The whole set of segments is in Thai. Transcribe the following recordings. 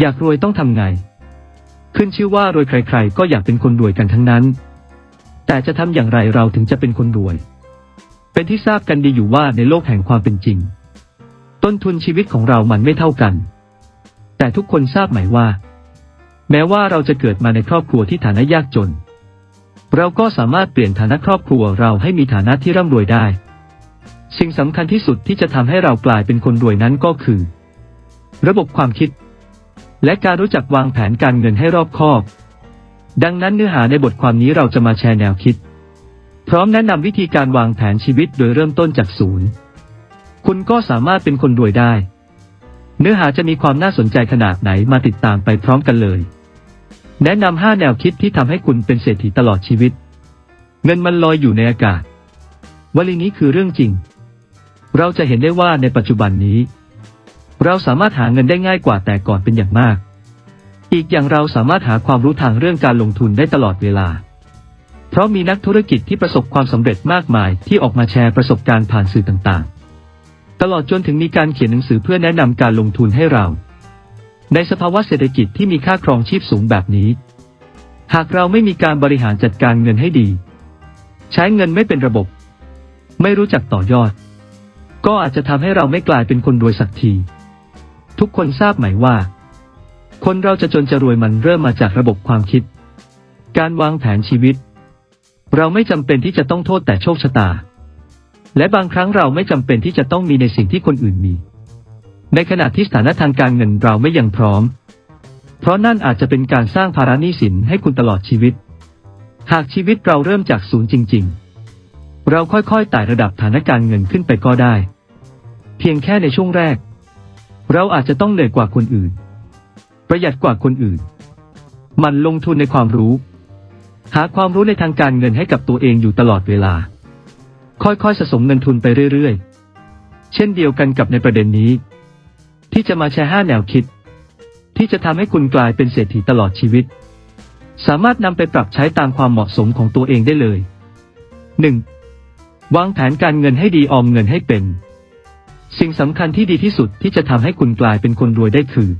อยากรวยต้องทำไง ขึ้นชื่อว่ารวยใคร ๆ ก็อยากเป็นคนรวยกันทั้งนั้น แต่จะทำอย่างไรเราถึงจะเป็นคนรวย เป็นที่ทราบกันดีอยู่ว่าในโลกแห่งความเป็นจริง ต้นทุนชีวิตของเรามันไม่เท่ากัน แต่ทุกคนทราบไหมว่า แม้ว่าเราจะเกิดมาในครอบครัวที่ฐานะยากจน เราก็สามารถเปลี่ยนฐานะครอบครัวเราให้มีฐานะที่ร่ำรวยได้ สิ่งสำคัญที่สุดที่จะทำให้เรากลายเป็นคนรวยนั้นก็คือ ระบบความคิด และการรู้จักวางแผนการเงินให้รอบคอบ ดังนั้นเนื้อหาในบทความนี้เราจะมาแชร์แนวคิด พร้อมแนะนำวิธีการวางแผนชีวิตโดยเริ่มต้นจากศูนย์ คุณก็สามารถเป็นคนรวยได้ เนื้อหาจะมีความน่าสนใจขนาดไหนมาติดตามไปพร้อมกันเลย แนะนำห้าแนวคิดที่ทำให้คุณเป็นเศรษฐีตลอดชีวิต เงินมันลอยอยู่ในอากาศวลีนี้คือเรื่องจริง เราจะเห็นได้ว่าในปัจจุบันนี้ เราสามารถหาเงินได้ง่ายกว่าแต่ก่อนเป็นอย่างมาก อีกอย่างเราสามารถหาความรู้ทางเรื่องการลงทุนได้ตลอดเวลา เพราะมีนักธุรกิจที่ประสบความสำเร็จมากมายที่ออกมาแชร์ประสบการณ์ผ่านสื่อต่างๆ ตลอดจนถึงมีการเขียนหนังสือเพื่อแนะนำการลงทุนให้เรา ในสภาวะเศรษฐกิจที่มีค่าครองชีพสูงแบบนี้ หากเราไม่มีการบริหารจัดการเงินให้ดี ใช้เงินไม่เป็นระบบ ไม่รู้จักต่อยอด ก็อาจจะทำให้เราไม่กลายเป็นคนรวยสักที ทุกคนทราบไหมว่า คนเราจะจนจะรวยมันเริ่มมาจากระบบความคิด การวางแผนชีวิต เราไม่จำเป็นที่จะต้องโทษแต่โชคชะตา และบางครั้งเราไม่จำเป็นที่จะต้องมีในสิ่งที่คนอื่นมี ในขณะที่สถานะทางการเงินเราไม่ยังพร้อม เพราะนั่นอาจจะเป็นการสร้างภาระหนี้สินให้คุณตลอดชีวิต หากชีวิตเราเริ่มจากศูนย์จริง ๆ เราค่อยๆไต่ระดับฐานะการเงินขึ้นไปก็ได้ เพียงแค่ในช่วงแรก เราอาจจะต้องเหนื่อยกว่าคนอื่น ประหยัดกว่าคนอื่น มันลงทุนในความรู้ หาความรู้ในทางการเงินให้กับตัวเองอยู่ตลอดเวลา ค่อยๆสะสมเงินทุนไปเรื่อยๆ เช่นเดียวกันกับในประเด็นนี้ ที่จะมาแชร์ห้าแนวคิด ที่จะทำให้คุณกลายเป็นเศรษฐีตลอดชีวิต สามารถนำไปปรับใช้ตามความเหมาะสมของตัวเองได้เลย 1. วางแผนการเงินให้ดีออมเงินให้เป็น สิ่งสำคัญที่ดีที่สุดที่จะทำให้คุณกลายเป็นคนรวยได้คือ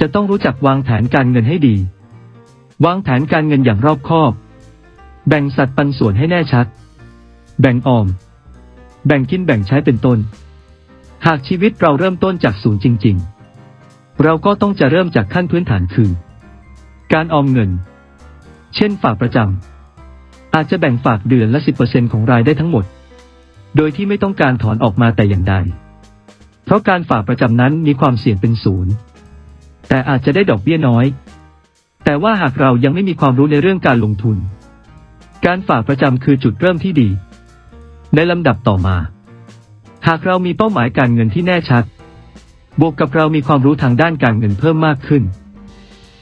จะต้องรู้จักวางแผนการเงินให้ดี วางแผนการเงินอย่างรอบคอบ แบ่งสัดปันส่วนให้แน่ชัด แบ่งออม แบ่งกินแบ่งใช้เป็นต้น หากชีวิตเราเริ่มต้นจากศูนย์จริง ๆ เราก็ต้องจะเริ่มจากขั้นพื้นฐานคือ การออมเงิน เช่นฝากประจำอาจจะแบ่งฝากเดือนละ 10%ของรายได้ทั้งหมด โดยที่ไม่ต้องการถอนออกมาแต่อย่างใด เพราะการฝากประจำนั้นมีความเสี่ยงเป็นศูนย์ แต่อาจจะได้ดอกเบี้ยน้อย แต่ว่าหากเรายังไม่มีความรู้ในเรื่องการลงทุน การฝากประจำคือจุดเริ่มที่ดี ในลำดับต่อมา หากเรามีเป้าหมายการเงินที่แน่ชัด บวกกับเรามีความรู้ทางด้านการเงินเพิ่มมากขึ้น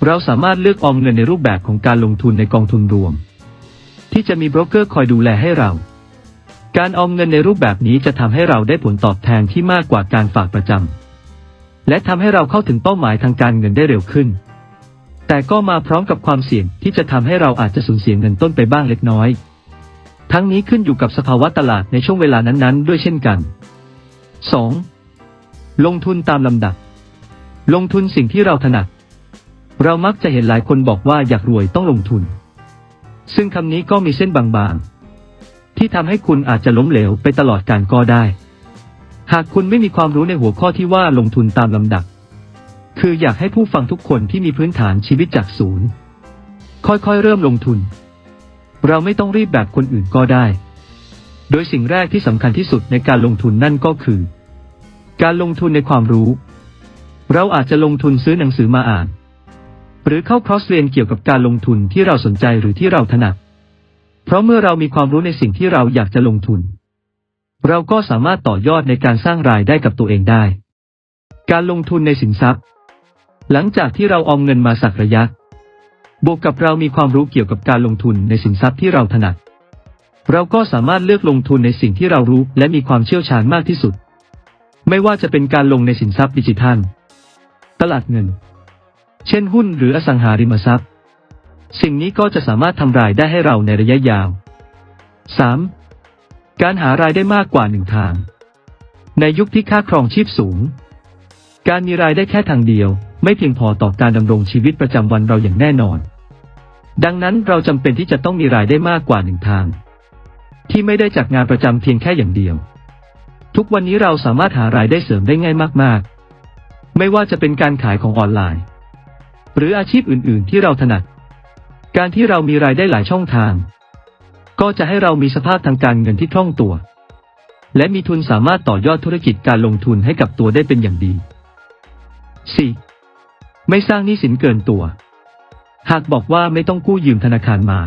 เราสามารถเลือกออมเงินในรูปแบบของการลงทุนในกองทุนรวม ที่จะมีโบรกเกอร์คอยดูแลให้เรา การออมเงินในรูปแบบนี้จะทำให้เราได้ผลตอบแทนที่มากกว่าการฝากประจำ และทำให้เราเข้าถึงเป้าหมายทางการเงินได้เร็วขึ้น แต่ก็มาพร้อมกับความเสี่ยงที่จะทำให้เราอาจจะสูญเสียเงินต้นไปบ้างเล็กน้อย ทั้งนี้ขึ้นอยู่กับสภาวะตลาดในช่วงเวลานั้นๆ ด้วยเช่นกัน 2. ลงทุนตามลำดับ ลงทุนสิ่งที่เราถนัด เรามักจะเห็นหลายคนบอกว่าอยากรวยต้องลงทุน ซึ่งคำนี้ก็มีเส้นบางๆ ที่ทำให้คุณอาจจะล้มเหลวไปตลอดการก็ได้ หากคุณไม่มีความรู้ในหัวข้อที่ว่าลงทุนตามลำดับ คืออยากให้ผู้ฟังทุกคนที่มีพื้นฐานชีวิตจากศูนย์ ค่อยๆ เริ่มลงทุน เราไม่ต้องรีบแบบคนอื่นก็ได้ โดยสิ่งแรกที่สำคัญที่สุดในการลงทุนนั่นก็คือ การลงทุนในความรู้ เราอาจจะลงทุนซื้อหนังสือมาอ่าน หรือเข้าคอร์สเรียนเกี่ยวกับการลงทุนที่เราสนใจหรือที่เราถนัด เพราะเมื่อเรามีความรู้ในสิ่งที่เราอยากจะลงทุน เราก็สามารถต่อยอดในการสร้างรายได้กับตัวเองได้ การลงทุนในสินทรัพย์ หลังจากที่เราออมเงินมาสักระยะ บวกกับเรามีความรู้เกี่ยวกับการลงทุนในสินทรัพย์ที่เราถนัด เราก็สามารถเลือกลงทุนในสิ่งที่เรารู้และมีความเชี่ยวชาญมากที่สุด ไม่ว่าจะเป็นการลงในสินทรัพย์ดิจิทัล ตลาดเงิน เช่นหุ้นหรืออสังหาริมทรัพย์ สิ่งนี้ก็จะสามารถทำรายได้ให้เราในระยะยาว 3. การหารายได้มากกว่าหนึ่งทาง ในยุคที่ค่าครองชีพสูง การมีรายได้แค่ทางเดียว ไม่เพียงพอต่อการดำรงชีวิตประจำวันเราอย่างแน่นอน ดังนั้นเราจำเป็นที่จะต้องมีรายได้มากกว่าหนึ่งทาง ที่ไม่ได้จากงานประจำเพียงแค่อย่างเดียว ทุกวันนี้เราสามารถหารายได้เสริมได้ง่ายมาก ๆ ไม่ว่าจะเป็นการขายของออนไลน์ หรืออาชีพอื่น ๆ ที่เราถนัด การที่เรามีรายได้หลายช่องทาง ก็จะให้เรามีสภาพทางการเงินที่คล่องตัว และมีทุนสามารถต่อยอดธุรกิจการลงทุนให้กับตัวได้เป็นอย่างดี 4. ไม่สร้างหนี้สินเกินตัว หากบอกว่าไม่ต้องกู้ยืมธนาคารมา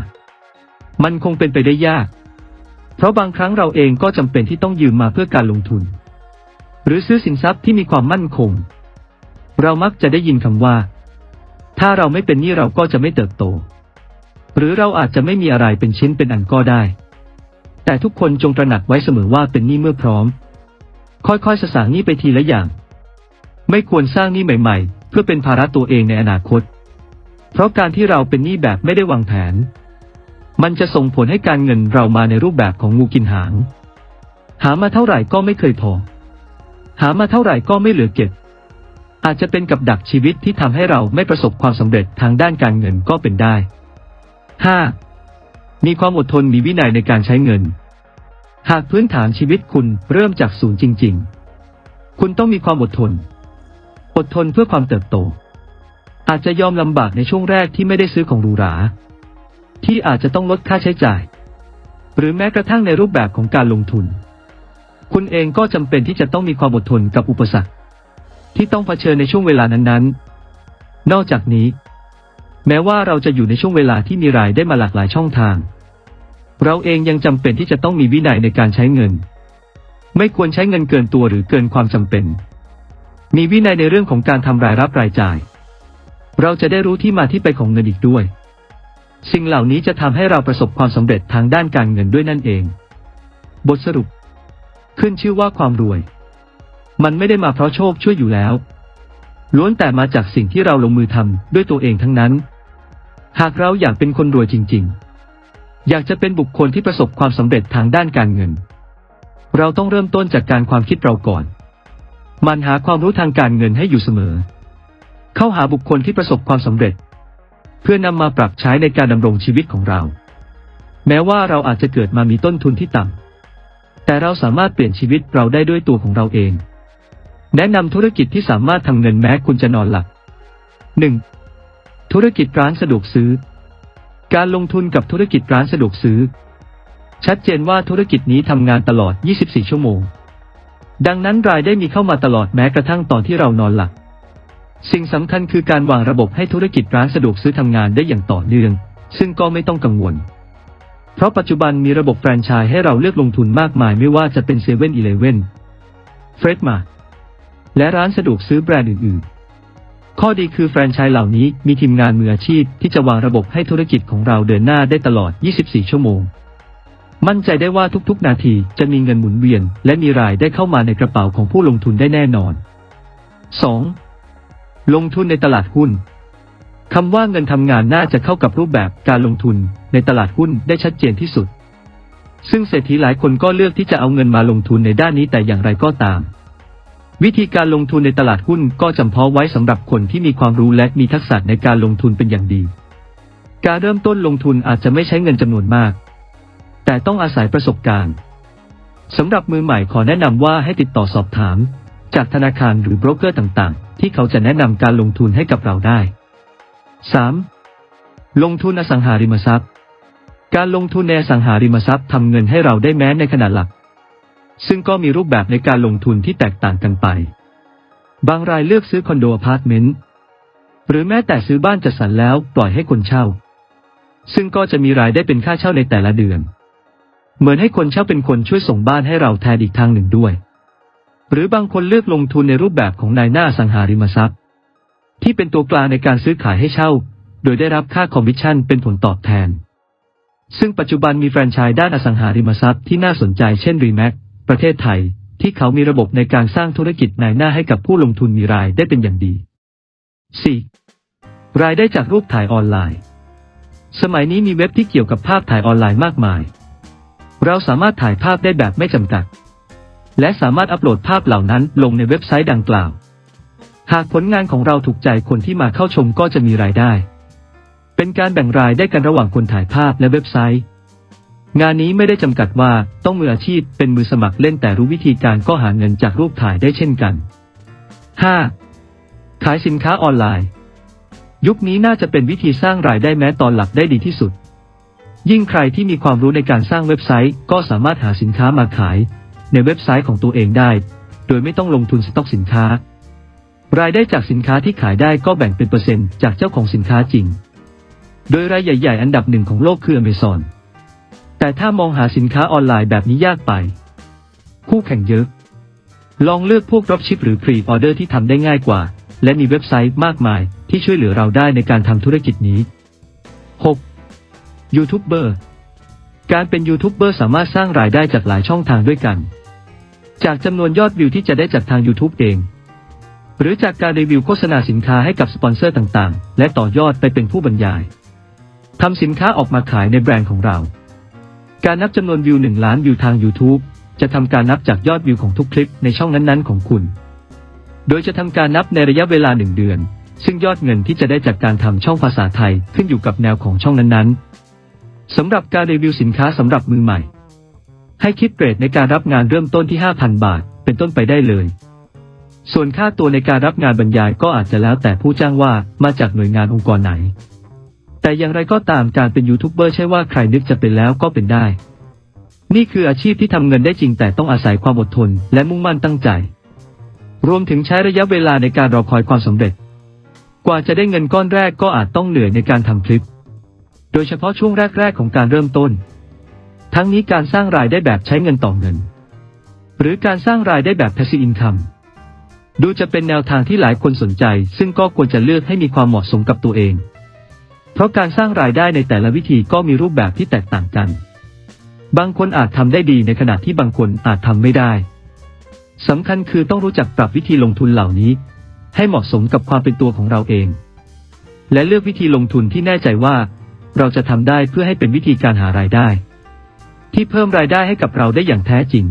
มันคงเป็นไปได้ยาก เพราะบางครั้งเราเองก็จำเป็นที่ต้องยืมมาเพื่อการลงทุน หรือซื้อสินทรัพย์ที่มีความมั่นคง เรามักจะได้ยินคำว่า ถ้าเราไม่เป็นหนี้เราก็จะไม่เติบโต หรือเราอาจจะไม่มีอะไรเป็นชิ้นเป็นอันก็ได้ แต่ทุกคนจงตระหนักไว้เสมอว่าเป็นหนี้เมื่อพร้อม ค่อยๆสสางหนี้ไปทีละอย่าง ไม่ควรสร้างหนี้ใหม่ ๆ เพื่อเป็นภาระตัวเองในอนาคต เพราะการที่เราเป็นหนี้แบบไม่ได้วางแผน มันจะส่งผลให้การเงินเรามาในรูปแบบของงูกินหาง หามาเท่าไหร่ก็ไม่เคยพอ หามาเท่าไหร่ก็ไม่เหลือเก็บอาจจะเป็นกับดักชีวิตที่ทำให้เราไม่ประสบความสำเร็จทางด้านการเงินก็เป็นได้ 5. มีความอดทนมีวินัยในการใช้เงิน หากพื้นฐานชีวิตคุณเริ่มจากศูนย์จริง ๆ คุณต้องมีความอดทน อดทนเพื่อความเติบโต อาจจะยอมลำบากในช่วงแรกที่ไม่ได้ซื้อของหรูหรา ที่อาจจะต้องลดค่าใช้จ่าย หรือแม้กระทั่งในรูปแบบของการลงทุน คุณเองก็จำเป็นที่จะต้องมีความอดทนกับอุปสรรค ที่ต้องเผชิญในช่วงเวลานั้นๆ นอกจากนี้ แม้ว่าเราจะอยู่ในช่วงเวลาที่มีรายได้มาหลากหลายช่องทาง เราเองยังจำเป็นที่จะต้องมีวินัยในการใช้เงิน ไม่ควรใช้เงินเกินตัวหรือเกินความจำเป็น มีวินัยในเรื่องของการทำรายรับรายจ่าย เราจะได้รู้ที่มาที่ไปของเงินอีกด้วย สิ่งเหล่านี้จะทำให้เราประสบความสำเร็จทางด้านการเงินด้วยนั่นเอง บทสรุป ขึ้นชื่อว่าความรวย มันไม่ได้มาเพราะโชคช่วยอยู่แล้ว ล้วนแต่มาจากสิ่งที่เราลงมือทำด้วยตัวเองทั้งนั้น หากเราอยากเป็นคนรวยจริง ๆ อยากจะเป็นบุคคลที่ประสบความสำเร็จทางด้านการเงิน เราต้องเริ่มต้นจากการความคิดเราก่อน มันหาความรู้ทางการเงินให้อยู่เสมอ เข้าหาบุคคลที่ประสบความสำเร็จ เพื่อนำมาปรับใช้ในการดำรงชีวิตของเรา แม้ว่าเราอาจจะเกิดมามีต้นทุนที่ต่ำแต่เราสามารถเปลี่ยนชีวิตเราได้ด้วยตัวของเราเอง แนะนำธุรกิจที่สามารถทำเงินแม้คุณจะนอนหลับ 1. ธุรกิจร้านสะดวกซื้อ การลงทุนกับธุรกิจร้านสะดวกซื้อ ชัดเจนว่าธุรกิจนี้ทำงานตลอด 24 ชั่วโมง ดังนั้นรายได้มีเข้ามาตลอดแม้กระทั่งตอนที่เรานอนหลับ สิ่งสำคัญคือการวางระบบให้ธุรกิจร้านสะดวกซื้อทำงานได้อย่างต่อเนื่อง ซึ่งก็ไม่ต้องกังวล เพราะปัจจุบันมีระบบแฟรนไชส์ให้เราเลือกลงทุนมากมายไม่ว่าจะเป็นเซเว่นอีเลฟเว่นเฟรดมาและร้านสะดวกซื้อแบรนด์อื่นๆ ข้อดีคือแฟรนไชส์เหล่านี้มีทีมงานมืออาชีพที่จะวางระบบให้ธุรกิจของเราเดินหน้าได้ตลอด 24 ชั่วโมง มั่นใจได้ว่าทุกๆ นาทีจะมีเงินหมุนเวียน และมีรายได้เข้ามาในกระเป๋าของผู้ลงทุนได้แน่นอน 2. ลงทุนในตลาดหุ้นคำว่าเงินทำงานน่าจะเข้ากับรูปแบบการลงทุนในตลาดหุ้นได้ชัดเจนที่สุด ซึ่งเศรษฐีหลายคนก็เลือกที่จะเอาเงินมาลงทุนในด้านนี้แต่อย่างไรก็ตาม วิธีการลงทุนในตลาดหุ้นก็จำเพาะไว้สำหรับคนที่มีความรู้และมีทักษะในการลงทุนเป็นอย่างดี การเริ่มต้นลงทุนอาจจะไม่ใช้เงินจำนวนมาก แต่ต้องอาศัยประสบการณ์สำหรับมือใหม่ขอแนะนำว่าให้ติดต่อสอบถาม จากธนาคารหรือโบรกเกอร์ต่างๆ ที่เขาจะแนะนำการลงทุนให้กับเราได้ 3. ลงทุนอสังหาริมทรัพย์ การลงทุนในอสังหาริมทรัพย์ทำเงินให้เราได้แม้ในขนาดหลัก ซึ่งก็มีรูปแบบในการลงทุนที่แตกต่างกันไป บางรายเลือกซื้อคอนโดอพาร์ตเมนต์ หรือแม้แต่ซื้อบ้านจัดสรรแล้วปล่อยให้คนเช่า ซึ่งก็จะมีรายได้เป็นค่าเช่าในแต่ละเดือน เหมือนให้คนเช่าเป็นคนช่วยส่งบ้านให้เราแทนอีกทางหนึ่งด้วย หรือบางคนเลือกลงทุนในรูปแบบของนายหน้าอสังหาริมทรัพย์ ที่เป็นตัวกลางในการซื้อขายให้เช่า โดยได้รับค่าคอมมิชชั่นเป็นผลตอบแทน ซึ่งปัจจุบันมีแฟรนไชส์ด้านอสังหาริมทรัพย์ที่น่าสนใจเช่นรีแม c ประเทศไทยที่เขามีระบบในการสร้างธุรกิจนายหน้าให้กับผู้ลงทุนมีรายได้เป็นอย่างดี 4. รายได้จากรูปถ่ายออนไลน์ สมัยนี้มีเว็บที่เกี่ยวกับภาพถ่ายออนไลน์มากมาย เราสามารถถ่ายภาพได้แบบไม่จำกัด และสามารถอัปโหลดภาพเหล่านั้นลงในเว็บไซต์ดังกล่าว หากผลงานของเราถูกใจคนที่มาเข้าชมก็จะมีรายได้ เป็นการแบ่งรายได้กันระหว่างคนถ่ายภาพและเว็บไซต์ งานนี้ไม่ได้จำกัดว่าต้องมืออาชีพเป็นมือสมัครเล่นแต่รู้วิธีการก็หาเงินจากรูปถ่ายได้เช่นกัน 5. ขายสินค้าออนไลน์ ยุคนี้น่าจะเป็นวิธีสร้างรายได้แม้ตอนหลักได้ดีที่สุด ยิ่งใครที่มีความรู้ในการสร้างเว็บไซต์ ก็สามารถหาสินค้ามาขาย ในเว็บไซต์ของตัวเองได้ โดยไม่ต้องลงทุนสต็อกสินค้า รายได้จากสินค้าที่ขายได้ก็แบ่งเป็นเปอร์เซ็นต์จากเจ้าของสินค้าจริง โดยรายใหญ่ ๆ อันดับหนึ่งของโลกคือ Amazon แต่ถ้ามองหาสินค้าออนไลน์แบบนี้ยากไป คู่แข่งเยอะ ลองเลือกพวก dropship หรือ pre order ที่ทำได้ง่ายกว่า และมีเว็บไซต์มากมายที่ช่วยเหลือเราได้ในการทำธุรกิจนี้ 6. ยูทูบเบอร์การเป็นยูทูบเบอร์สามารถสร้างรายได้จากหลายช่องทางด้วยกัน จากจำนวนยอดวิวที่จะได้จากทาง YouTube เอง หรือจากการรีวิวโฆษณาสินค้าให้กับสปอนเซอร์ต่างๆ และต่อยอดไปเป็นผู้บรรยายทำสินค้าออกมาขายในแบรนด์ของเรา การนับจำนวนวิว 1 ล้านวิวทาง YouTube จะทำการนับจากยอดวิวของทุกคลิปในช่องนั้นๆ ของคุณ โดยจะทำการนับในระยะเวลาหนึ่งเดือน ซึ่งยอดเงินที่จะได้จากการทำช่องภาษาไทยขึ้นอยู่กับแนวของช่องนั้นๆสำหรับการรีวิวสินค้าสำหรับมือใหม่ ให้คิดเกรดในการรับงานเริ่มต้นที่ 5,000 บาท เป็นต้นไปได้เลย ส่วนค่าตัวในการรับงานบรรยายก็อาจจะแล้วแต่ผู้จ้างว่ามาจากหน่วยงานองค์กรไหน แต่อย่างไรก็ตามการเป็นยูทูบเบอร์ใช่ว่าใครนึกจะเป็นแล้วก็เป็นได้ นี่คืออาชีพที่ทำเงินได้จริงแต่ต้องอาศัยความอดทน และมุ่งมั่นตั้งใจ รวมถึงใช้ระยะเวลาในการรอคอยความสำเร็จ กว่าจะได้เงินก้อนแรกก็อาจต้องเหนื่อยในการทำคลิป โดยเฉพาะช่วงแรก ๆ ของการเริ่มต้น ทั้งนี้การสร้างรายได้แบบใช้เงินต่อเงิน หรือการสร้างรายได้แบบ passive income ดูจะเป็นแนวทางที่หลายคนสนใจ ซึ่งก็ควรจะเลือกให้มีความเหมาะสมกับตัวเอง เพราะการสร้างรายได้ในแต่ละวิธีก็มีรูปแบบที่แตกต่างกัน บางคนอาจทำได้ดีในขณะที่บางคนอาจทำไม่ได้สำคัญคือต้องรู้จักปรับวิธีลงทุนเหล่านี้ ให้เหมาะสมกับความเป็นตัวของเราเอง และเลือกวิธีลงทุนที่แน่ใจว่า เราจะทำได้เพื่อให้เป็นวิธีการหารายได้ ที่เพิ่มรายได้ให้กับเราได้อย่างแท้จริง